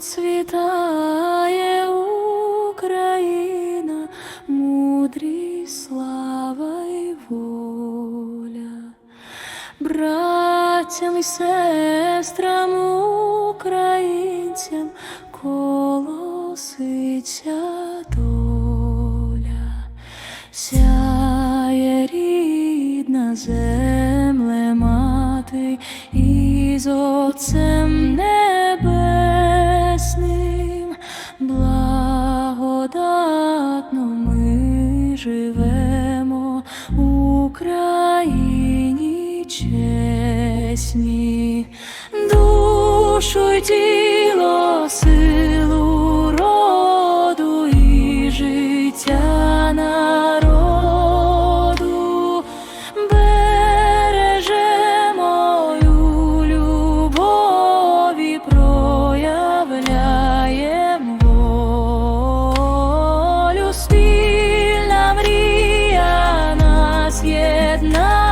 Зростає Україна, мудрість, слава і воля, братям і сестрам українцям колоситься доля, сяє рідна земле мати із Отцем Небесним, живемо в Україні чесні, душу й тіло силу. said no